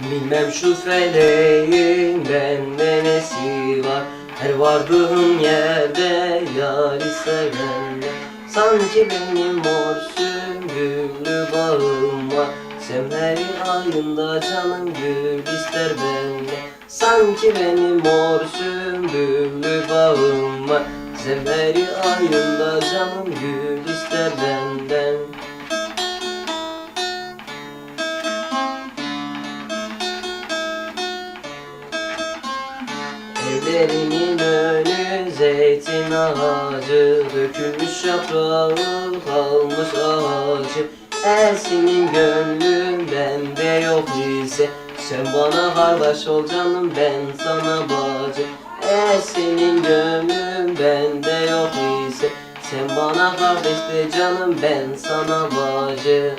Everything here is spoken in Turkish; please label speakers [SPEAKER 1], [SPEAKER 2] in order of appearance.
[SPEAKER 1] Bilmem şu feleğin bende nesi var? Her vardığım yerde yari sevenler. Sanki benim mor sümbüllü bağım var. Semheri ayında canım gül ister bende Sanki benim mor sümbüllü bağım var. Semheri ayında canım gül ister benden Evlerimin önü zeytin ağacı Dökülmüş yaprağı kalmış ağacı. Eğer senin gönlün bende yok ise Sen bana kardeş ol canım ben sana bacı. Eğer senin gönlün bende yok ise Sen bana kardeş de canım ben sana bacı